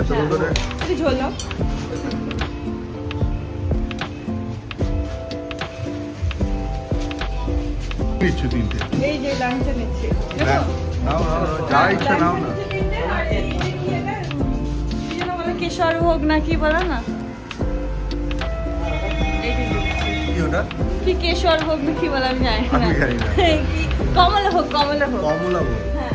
এতক্ষণ ধরে। ঝোল দাও তিনটে। এই যে লাঞ্চে নিচ্ছি। নাও, নাও, নাও, নাও, যা ইচ্ছা নাও না। কেশর ভোগ না কি বলো না। কি কেশর ভোগ না কি বলে না। কি কমলা ভোগ কমলা ভোগ কমলা ভোগ। হ্যাঁ।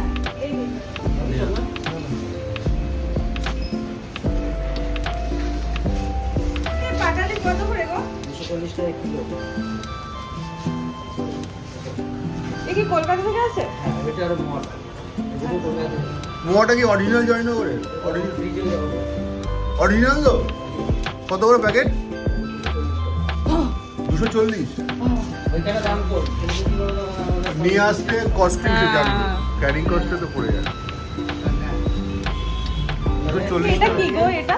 এ কি কলকাতা থেকে আছে মোয়াটা কি অরিজিনাল জয়েন করে? অরিজিনাল তো? কত করে প্যাকেট দুশো চল্লিশ। নিয়ে আসতে কস্টিং হ্যাঁ। ক্যারিং কস্টে তো পড়ে যাবে। দুশো চল্লিশ এটা কি গো এটা?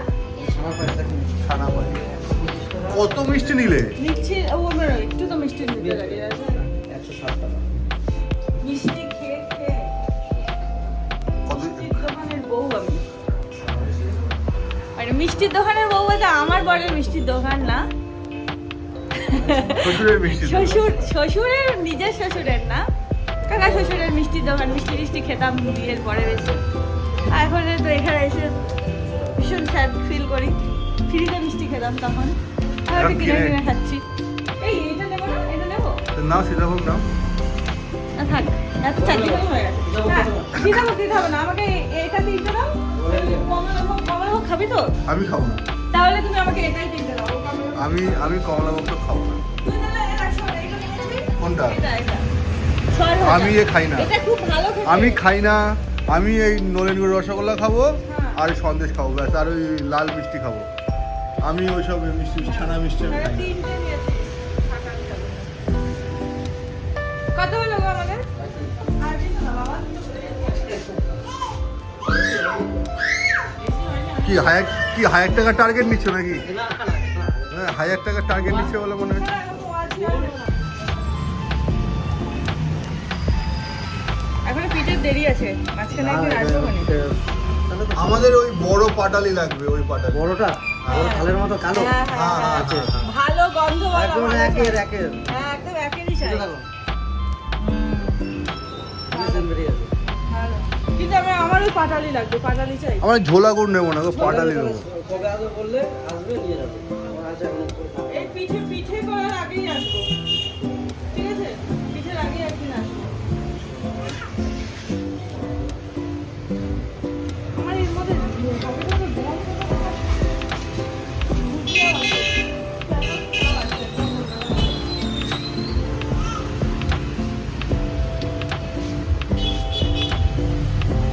ছানা পাই কত মিষ্টি নিলে? নিচ্ছি ও আমার একটু তো মিষ্টি নিতে লাগে মিষ্টি খেয়ে খেয়ে। কত? দোকানের বউ আমি। আরে মিষ্টির দোকানের বউ বলতে আমার বরের মিষ্টির দোকান না। শ্বশুরের মিষ্টি শ্বশুর শ্বশুরের নিজের শ্বশুরের না। কাকা শ্বশুরের মিষ্টির দোকান মিষ্টি মিষ্টি খেতাম বিয়ের পরে বেশি। এখন তো এখানে এসে ভীষণ স্যাড ফিল করি। ফ্রিতে মিষ্টি খেতাম তখন। খাচ্ছি। এই এটা নেব না? এটা নেব? নাও সীতাভোগ নাও। না থাক। এত চারটে হয়ে গেছে। সীতাভোগ দিতে হবে না আমাকে এটা দিতে দাও। কমলাভোগ কমলাভোগ খাবি তো? আমি খাব না। তাহলে তুমি আমাকে এটাই দিতে দাও। আমি আমি কমলা ভোগ খাব না? কোনটা। আমি এ খাই না। এটা খুব ভালো খেতে। আমি খাই না। আমি এই নলেনগুড় রসগোল্লা খাব হ্যাঁ। আর সন্দেশ খাব ব্যাস। আর ওই লাল মিষ্টি খাব। আমি ওইসব মিষ্টি ছানা মিষ্টি। কত হলো আমাদের? কি হাজার কি হাজার টাকার টার্গেট নিচ্ছ নাকি? হ্যাঁ হাজার টাকার টার্গেট নিচ্ছে বলে মনে হচ্ছে। এখনও পিঠের দেরি আছে মাঝখানে একদিন আসব মানে। আমাদের ওই বড় পাটালি লাগবে ওই পাটালি। বড়টা? বড় খালের মতো কালো? হ্যাঁ, হ্যাঁ, হ্যাঁ, হ্যাঁ। আছে। ভালো গন্ধ একদম একের একের। হ্যাঁ একদম একেরই চাই। দেখো, হুম, medicine বেরিয়ে গেছে। ভালো। কিন্তু আমি আমার ওই পাটালি লাগবে পাটালি চাই। আমরা ঝোলা গুড় নেব না তো পাটালি নেব। কবে আসবে বললে আসবে নিয়ে যাবে।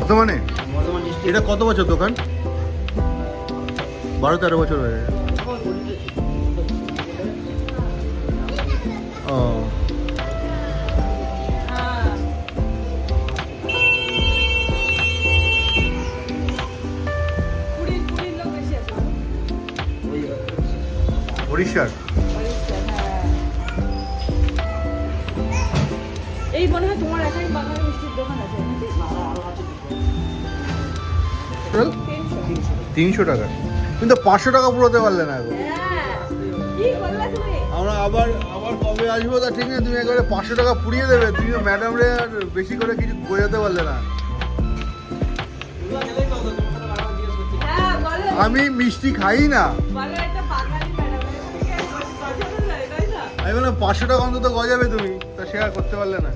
বর্ধমান এটা কত বছর দোকান বারো তেরো বছর হয়ে গেছে। এই মনে হয় তোমার বাঙালি মিষ্টির দোকান আছে? টোটাল তিনশো। টাকা। কিন্তু পাঁচশো টাকা পুরোতে পারলে না এখন? আমরা আবার আবার কবে আসব তা ঠিক নেই। তুমি একবারে পাঁচশো টাকা পুড়িয়ে দেবে। তুমি ম্যাডাম রে আর বেশি করে কিছু বোঝাতে পারলে না। আমি মিষ্টি খাই না? আমি বললাম, পাঁচশো টাকা অন্তত গজাবে তুমি। তা আর করতে পারলে না।